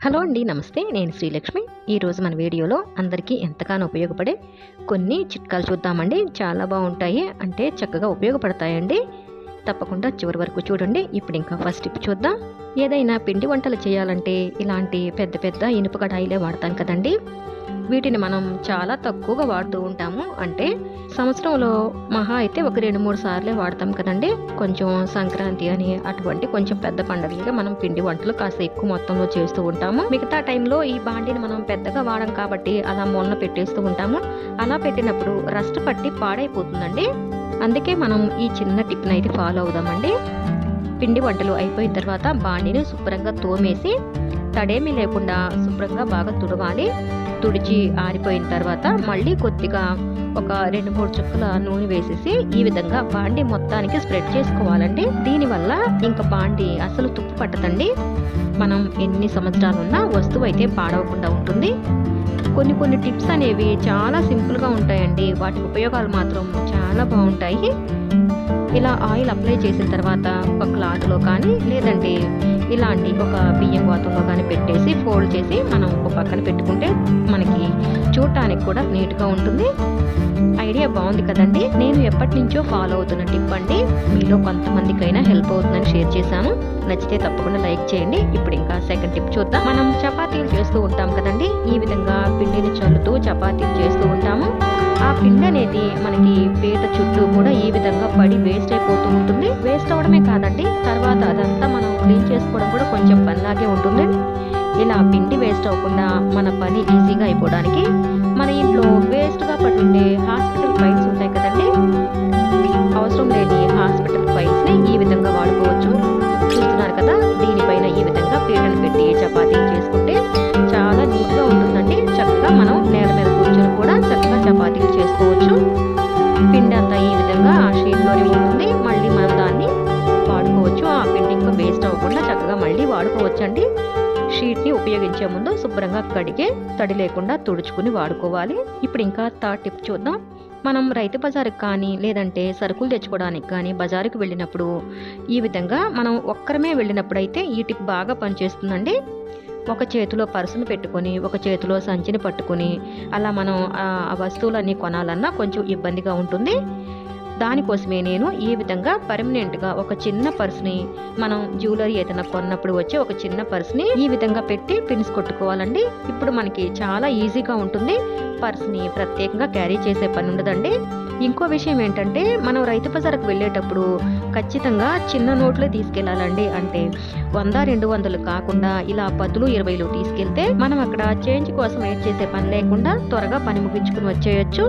Hello అండి నమస్తే. నేను శ్రీలక్ష్మి. ఈరోజు మన వీడియోలో అందరికీ ఎంతగానో ఉపయోగపడే కొన్ని చిట్కాలు చూద్దామండి. చాలా బాగుంటాయి. అంటే చక్కగా ఉపయోగపడతాయండి. తప్పకుండా చివరి వరకు చూడండి. ఇప్పుడు ఇంకా ఫస్ట్ టిప్ చూద్దాం. ఏదైనా పిండి వంటలు చేయాలంటే ఇలాంటి పెద్ద పెద్ద ఇనుప కడాయిలే వాడతాం కదండి. వీటిని మనం చాలా తక్కువగా వాడుతూ ఉంటాము. అంటే సంవత్సరంలో మహా అయితే ఒక రెండు మూడు సార్లే వాడతాం కదండి. కొంచెం సంక్రాంతి అని అటువంటి కొంచెం పెద్ద పండుగలుగా మనం పిండి వంటలు కాస్త ఎక్కువ మొత్తంలో చేస్తూ ఉంటాము. మిగతా టైంలో ఈ బాండిని మనం పెద్దగా వాడం కాబట్టి అలా మూలన పెట్టేస్తూ ఉంటాము. అలా పెట్టినప్పుడు రస్ట్ పట్టి పాడైపోతుందండి. అందుకే మనం ఈ చిన్న టిప్ని అయితే ఫాలో అవుదామండి. పిండి వంటలు అయిపోయిన తర్వాత బాండిని శుభ్రంగా తోమేసి తడేమీ లేకుండా శుభ్రంగా బాగా తుడవాలి. తుడిచి ఆరిపోయిన తర్వాత మళ్ళీ కొద్దిగా ఒక రెండు మూడు చుక్కల నూనె వేసేసి ఈ విధంగా బాండి మొత్తానికి స్ప్రెడ్ చేసుకోవాలండి. దీనివల్ల ఇంకా బాండి అసలు తుప్పు పట్టదండి. మనం ఎన్ని సంవత్సరాలున్నా వస్తువు అయితే పాడవకుండా ఉంటుంది. కొన్ని కొన్ని టిప్స్ అనేవి చాలా సింపుల్గా ఉంటాయండి. వాటి ఉపయోగాలు మాత్రం చాలా బాగుంటాయి. ఇలా ఆయిల్ అప్లై చేసిన తర్వాత ఒక క్లాత్లో కానీ లేదంటే ఇలాంటి ఒక బియ్యం గోతంలో కానీ పెట్టేసి ఫోల్డ్ చేసి మనం ఒక పక్కన పెట్టుకుంటే మనకి చూడటానికి కూడా నీట్గా ఉంటుంది. ఐడియా బాగుంది కదండి. నేను ఎప్పటి నుంచో ఫాలో అవుతున్న టిప్ అండి. మీలో కొంతమందికైనా హెల్ప్ అవుతుందని షేర్ చేశాను. నచ్చితే తప్పకుండా లైక్ చేయండి. ఇప్పుడు ఇంకా సెకండ్ టిప్ చూద్దాం. మనం చపాతీలు చేస్తూ ఉంటాం కదండి. ఈ విధంగా పిండిని చల్లుతూ చపాతీలు చేస్తూ ఉంటాము. ఆ పిండి అనేది మనకి పీట చుట్టూ కూడా ఈ విధంగా పడి వేస్ట్ అయిపోతూ ఉంటుంది. వేస్ట్ అవడమే కాదండి. తర్వాత అదంతా మనం క్లీన్ చేసుకోవడం కూడా కొంచెం పనిలాగే ఉంటుంది. ఇలా పిండి వేస్ట్ అవ్వకుండా మన పని ఈజీగా అయిపోవడానికి మన ఇంట్లో వేస్ట్గా పడుతుండే హాస్పిటల్ ఫైల్స్ ఉంటాయి కదండి? అవసరం లేని హాస్పిటల్ ఫైల్స్ని ఈ విధంగా వాడుకోవచ్చు. చూస్తున్నారు కదా దీనిపైన ఈ విధంగా పీటను ఉపయోగించే ముందు శుభ్రంగా కడిగే తడి లేకుండా తుడుచుకుని వాడుకోవాలి. ఇప్పుడు ఇంకా థర్డ్ టిప్ చూద్దాం. మనం రైతు బజారుకి కానీ లేదంటే సరుకులు తెచ్చుకోవడానికి కానీ బజారుకి వెళ్ళినప్పుడు ఈ విధంగా మనం ఒక్కరమే వెళ్ళినప్పుడైతే ఈ టిప్ బాగా పనిచేస్తుందండి. ఒక చేతిలో పర్సును పెట్టుకొని ఒక చేతిలో సంచిని పట్టుకొని అలా మనం ఆ వస్తువులన్నీ కొనాలన్నా కొంచెం ఇబ్బందిగా ఉంటుంది. దానికోసమే నేను ఈ విధంగా పర్మనెంట్గా ఒక చిన్న పర్స్ని మనం జ్యువెలరీ ఏదైనా కొన్నప్పుడు వచ్చే ఒక చిన్న పర్స్ని ఈ విధంగా పెట్టి పిన్స్ కొట్టుకోవాలండి. ఇప్పుడు మనకి చాలా ఈజీగా ఉంటుంది. పర్స్ని ప్రత్యేకంగా క్యారీ చేసే పని ఉండదండి. ఇంకో విషయం ఏంటంటే మనం రైతు బజార్కు వెళ్ళేటప్పుడు ఖచ్చితంగా చిన్న నోట్లు తీసుకెళ్ళాలండి అంటే వంద రెండు వందలు కాకుండా ఇలా పదులు ఇరవైలు తీసుకెళ్తే మనం అక్కడ చేంజ్ కోసం వెయిట్ చేసే పని లేకుండా త్వరగా పని ముగించుకుని వచ్చేయచ్చు.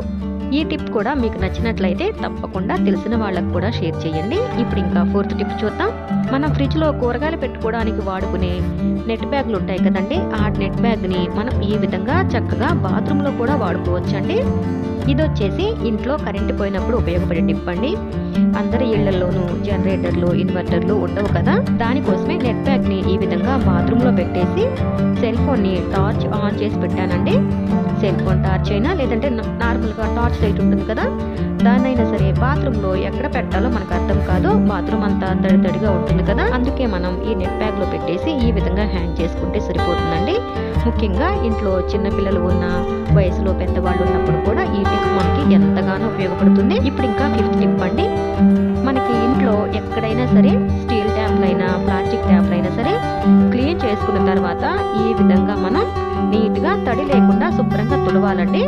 ఈ టిప్ కూడా మీకు నచ్చినట్లయితే తప్పకుండా తెలిసిన వాళ్ళకు కూడా షేర్ చేయండి. ఇప్పుడు ఇంకా ఫోర్త్ టిప్ చూద్దాం. మనం ఫ్రిడ్జ్లో కూరగాయలు పెట్టుకోవడానికి వాడుకునే నెట్ బ్యాగ్లు ఉంటాయి కదండి. ఆ నెట్ బ్యాగ్ని మనం ఈ విధంగా చక్కగా బాత్రూంలో కూడా వాడుకోవచ్చండి. ఇది వచ్చేసి ఇంట్లో కరెంటు పోయినప్పుడు ఉపయోగపడే టిప్ అండి. అందరి ఇళ్ళలోనూ జనరేటర్లు ఇన్వర్టర్లు ఉండవు కదా. దానికోసమే నెట్ బ్యాగ్ని ఈ విధంగా బాత్రూంలో పెట్టేసి సెల్ ఫోన్ని టార్చ్ ఆన్ చేసి పెట్టానండి. సెల్ ఫోన్ టార్చ్ అయినా లేదంటే నార్మల్గా టార్చ్ లైట్ ఉంటుంది కదా. దాన్నైనా సరే బాత్రూంలో ఎక్కడ పెట్టాలో మనకు అర్థం కాదు. బాత్రూమ్ అంతా తడి తడిగా ఉంటుంది కదా. అందుకే మనం ఈ నెట్ బ్యాగ్లో పెట్టేసి ఈ విధంగా హ్యాంగ్ చేసుకుంటే సరిపోతుందండి. ముఖ్యంగా ఇంట్లో చిన్నపిల్లలు ఉన్న వయసులో పెద్దవాళ్ళు ఉన్నప్పుడు కూడా ఈ టిప్ మనకి ఎంతగానో ఉపయోగపడుతుంది. ఇప్పుడు ఇంకా ఫిఫ్త్ టిప్ అండి. మనకి ఇంట్లో ఎక్కడైనా సరే స్టీల్ ట్యాప్లైనా ప్లాస్టిక్ ట్యాప్లైనా సరే క్లీన్ చేసుకున్న తర్వాత ఈ విధంగా మనం నీట్గా తడి లేకుండా శుభ్రంగా తుడవాలండి.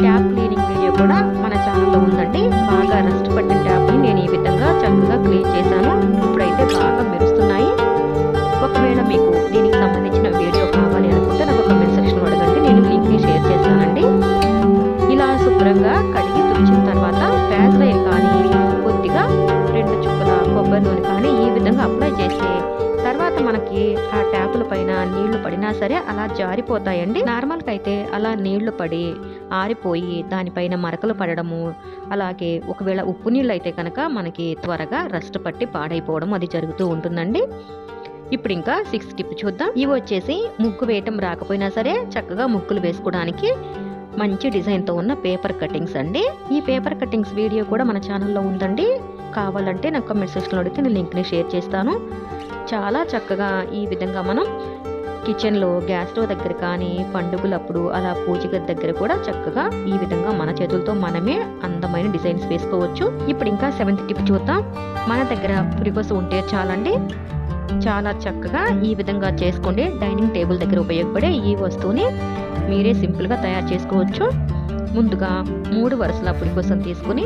ట్యాప్ క్లీనింగ్ వీడియో కూడా మన ఛానల్లో ఉందండి. బాగా రస్ట్ పట్టిన ట్యాప్ని నేను ఈ విధంగా చక్కగా క్లీన్ చేశాను. ఇప్పుడైతే బాగా మెరుస్తున్నాయి. ఒకవేళ మీకు దీనికి సంబంధించిన వీడియో కావాలి అనుకుంటే నాకు కమెంట్ సెక్షన్లో అడగండి. నేను లింక్ని షేర్ చేస్తానండి. ఇలా శుభ్రంగా కడిగి తుడిచిన తర్వాత వ్యాజ్లైన్ కానీ కొద్దిగా రెండు చుక్కల కొబ్బరి నూనె కానీ ఈ విధంగా అప్లై చేస్తే తర్వాత మనకి ఆ ట్యాపుల పైన నీళ్ళు పడినా సరే అలా జారిపోతాయండి. నార్మల్గా అయితే అలా నీళ్ళు పడి ఆరిపోయి దానిపైన మరకలు పడడము అలాగే ఒకవేళ ఉప్పు నీళ్ళు అయితే కనుక మనకి త్వరగా రస్ట్ పట్టి పాడైపోవడం అది జరుగుతూ ఉంటుందండి. ఇప్పుడు ఇంకా సిక్స్ టిప్ చూద్దాం. ఇవి వచ్చేసి ముగ్గు వేయటం రాకపోయినా సరే చక్కగా ముక్కులు వేసుకోవడానికి మంచి డిజైన్తో ఉన్న పేపర్ కటింగ్స్ అండి. ఈ పేపర్ కటింగ్స్ వీడియో కూడా మన ఛానల్లో ఉందండి. కావాలంటే నాకు మెసేజ్లో అడిగితే నేను లింక్ని షేర్ చేస్తాను. చాలా చక్కగా ఈ విధంగా మనం కిచెన్లో గ్యాస్ స్టవ్ దగ్గర కానీ పండుగలప్పుడు అలా పూజ గది దగ్గర కూడా చక్కగా ఈ విధంగా మన చేతులతో మనమే అందమైన డిజైన్స్ వేసుకోవచ్చు. ఇప్పుడు ఇంకా సెవెంత్ టిప్ చూద్దాం. మన దగ్గర పురికొస ఉంటే చాలండి. చాలా చక్కగా ఈ విధంగా చేసుకోండి డైనింగ్ టేబుల్ దగ్గర ఉపయోగపడే ఈ వస్తువుని మీరే సింపుల్గా తయారు చేసుకోవచ్చు. ముందుగా మూడు వరుసల పురికొసం తీసుకుని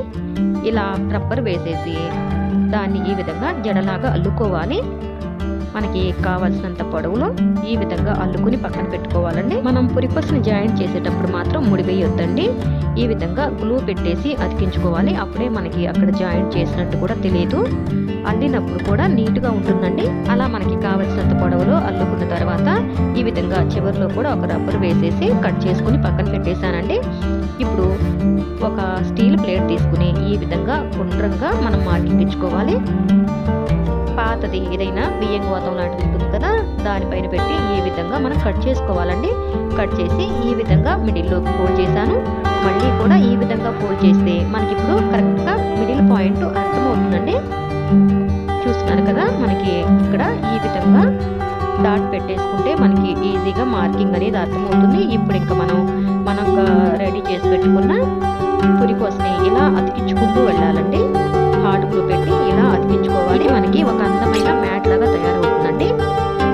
ఇలా రబ్బర్ వేసేసి దాన్ని ఈ విధంగా జడలాగా అల్లుకోవాలి. మనకి కావాల్సినంత పొడవులో ఈ విధంగా అల్లుకుని పక్కన పెట్టుకోవాలండి. మనం పురికొసని జాయింట్ చేసేటప్పుడు మాత్రం ముడివేయొద్దండి. ఈ విధంగా గ్లూ పెట్టేసి అతికించుకోవాలి. అప్పుడే మనకి అక్కడ జాయింట్ చేసినట్టు కూడా తెలియదు అల్లినప్పుడు కూడా నీట్గా ఉంటుందండి. అలా మనకి కావలసినంత పొడవులో అల్లుకున్న తర్వాత ఈ విధంగా చివరిలో కూడా ఒక రబ్బర్ వేసేసి కట్ చేసుకుని పక్కన పెట్టేశానండి. ఇప్పుడు ఒక స్టీల్ ప్లేట్ తీసుకుని ఈ విధంగా గుండ్రంగా మనం మార్కింగ్ ఇచ్చుకోవాలి పాతది ఏదైనా బియ్యం గోతం లాంటిది ఉంటుంది కదా దానిపైన పెట్టి ఈ విధంగా మనం కట్ చేసుకోవాలండి. కట్ చేసి ఈ విధంగా మిడిల్లోకి ఫోల్డ్ చేశాను. మళ్ళీ కూడా ఈ విధంగా ఫోల్డ్ చేస్తే మనకి ఇప్పుడు కరెక్ట్గా మిడిల్ పాయింట్ అర్థమవుతుందండి. చూస్తున్నారు కదా మనకి ఇక్కడ ఈ విధంగా డాట్ పెట్టేసుకుంటే మనకి ఈజీగా మార్కింగ్ అనేది అర్థమవుతుంది. ఇప్పుడు ఇంకా మనం మనం రెడీ చేసి పెట్టుకున్న పురికోసని ఇలా అతికించుకుంటూ వెళ్ళాలండి. హాట్ గ్లూ పెట్టి ఇలా అతికించుకోవాలి. మనకి ఒక అందమైన మ్యాట్ లాగా తయారవుతుందండి.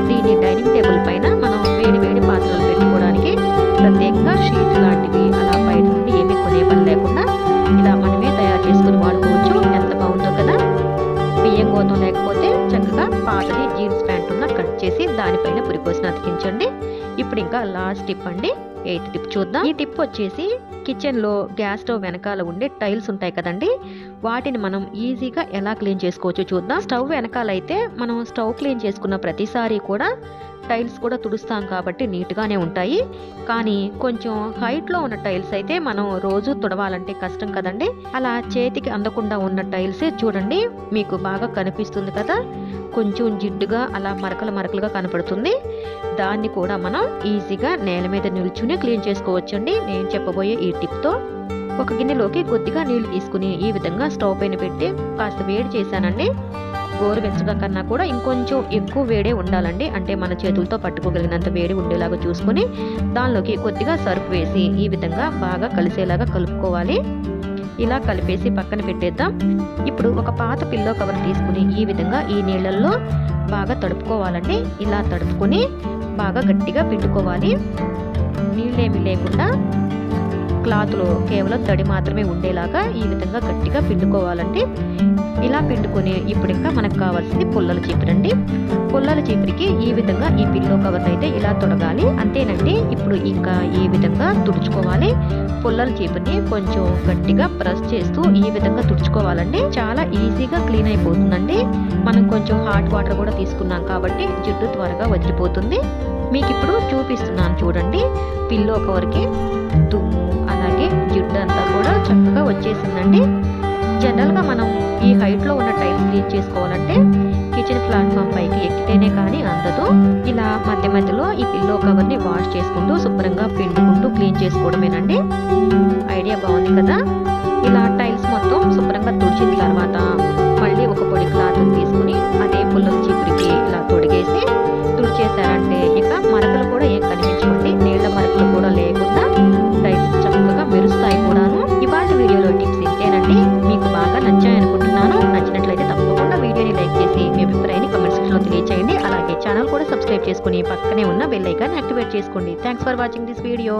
దీని డైనింగ్ టేబుల్ పైన మనం వేడి వేడి పాత్రలు పెట్టుకోవడానికి ప్రత్యేకంగా షీట్ లాంటివి అలా బయట నుండి ఏమీ కొనే పని లేకుండా ఇలా మనమే తయారు చేసుకుని వాడుకోవచ్చు. ఎంత బాగుందో కదా! బియ్యం గోతం లేకపోతే చక్కగా పాతది జీన్స్ ప్యాంట్ ఉన్న కట్ చేసి దానిపైన పురికోసిన అతికించండి. ఇప్పుడు ఇంకా లాస్ట్ టిప్ అండి. ఎయిత్ టిప్ చూద్దాం. ఈ టిప్ వచ్చేసి కిచెన్లో గ్యాస్ స్టవ్ వెనకాల ఉండే టైల్స్ ఉంటాయి కదండి. వాటిని మనం ఈజీగా ఎలా క్లీన్ చేసుకోవచ్చు చూద్దాం. స్టవ్ వెనకాల అయితే మనం స్టవ్ క్లీన్ చేసుకున్న ప్రతిసారి కూడా టైల్స్ కూడా తుడుస్తాం కాబట్టి నీట్గానే ఉంటాయి. కానీ కొంచెం హైట్లో ఉన్న టైల్స్ అయితే మనం రోజు తుడవాలంటే కష్టం కదండి. అలా చేతికి అందకుండా ఉన్న టైల్సే చూడండి మీకు బాగా కనిపిస్తుంది కదా. కొంచెం జిడ్డుగా అలా మరకలు మరకలుగా కనపడుతుంది. దాన్ని కూడా మనం ఈజీగా నేల మీద నిల్చుని క్లీన్ చేసుకోవచ్చండి. నేను చెప్పబోయే ఈ టిప్తో ఒక గిన్నెలోకి కొద్దిగా నీళ్ళు తీసుకుని ఈ విధంగా స్టవ్ పైన పెట్టి కాస్త వేడి చేశానండి. గోరువెచ్చగా కన్నా కూడా ఇంకొంచెం ఎక్కువ వేడే ఉండాలండి. అంటే మన చేతులతో పట్టుకోగలిగినంత వేడి ఉండేలాగా చూసుకొని దానిలోకి కొద్దిగా సర్ఫ్ వేసి ఈ విధంగా బాగా కలిసేలాగా కలుపుకోవాలి. ఇలా కలిపేసి పక్కన పెట్టేద్దాం. ఇప్పుడు ఒక పాత పిల్లో కవర్ తీసుకుని ఈ విధంగా ఈ నీళ్ళల్లో బాగా తడుపుకోవాలండి. ఇలా తడుపుకొని బాగా గట్టిగా పిండుకోవాలి. నీళ్ళేమి లేకుండా క్లాత్లో కేవలం తడి మాత్రమే ఉండేలాగా ఈ విధంగా గట్టిగా పిండుకోవాలండి ఇలా పిండుకొని ఇప్పుడు ఇంకా మనకు కావాల్సింది పుల్లల చీపురండి పుల్లల చీపురికి ఈ విధంగా ఈ పిల్లో కవర్ అయితే ఇలా తొడగాలి. అంతేనండి ఇప్పుడు ఇంకా ఈ విధంగా తుడుచుకోవాలి. పుల్లల చీపుని కొంచెం గట్టిగా ప్రెస్ చేస్తూ ఈ విధంగా తుడుచుకోవాలండి. చాలా ఈజీగా క్లీన్ అయిపోతుందండి. మనం కొంచెం హాట్ వాటర్ కూడా తీసుకున్నాం కాబట్టి జుట్టు త్వరగా వదిలిపోతుంది. మీకు ఇప్పుడు చూపిస్తున్నాను చూడండి. పిల్లో కవర్కి దుమ్ము అలాగే జిడ్డు అంతా కూడా చక్కగా వచ్చేసిందండి. జనరల్గా మనం ఈ హైట్లో ఉన్న టైల్స్ క్లీన్ చేసుకోవాలంటే కిచెన్ ప్లాట్ఫామ్ పైకి ఎక్కితేనే కానీ అందదు. ఇలా మధ్య మధ్యలో ఈ పిల్లో కవర్ని వాష్ చేసుకుంటూ శుభ్రంగా పిండుకుంటూ క్లీన్ చేసుకోవడమేనండి. ఐడియా బాగుంది కదా? ఇలా టైల్స్ మొత్తం శుభ్రంగా తుడిచిన తర్వాత మళ్ళీ ఒక పొడి క్లాత్ తీసుకుని అదే పుల్లల చిపురికి ఇలా తొడిగేసి చేశారంటే ఇక మరకలు కూడా ఏం కనిపించకండి నీళ్ళ మరకలు కూడా లేకుండా టైల్స్ చక్కగా మెరుస్తాయి కూడాను. ఇవాళ వీడియోలో టిప్స్ ఇంతేనండి. మీకు బాగా నచ్చాయనుకుంటున్నాను నచ్చినట్లయితే తప్పకుండా వీడియోని లైక్ చేసి మీ అభిప్రాయాన్ని కమెంట్ సెక్షన్లో తెలియచేయండి. అలాగే ఛానల్ కూడా సబ్స్క్రైబ్ చేసుకుని పక్కనే ఉన్న బెల్ ఐకాన్ యాక్టివేట్ చేసుకోండి. Thanks for watching this video.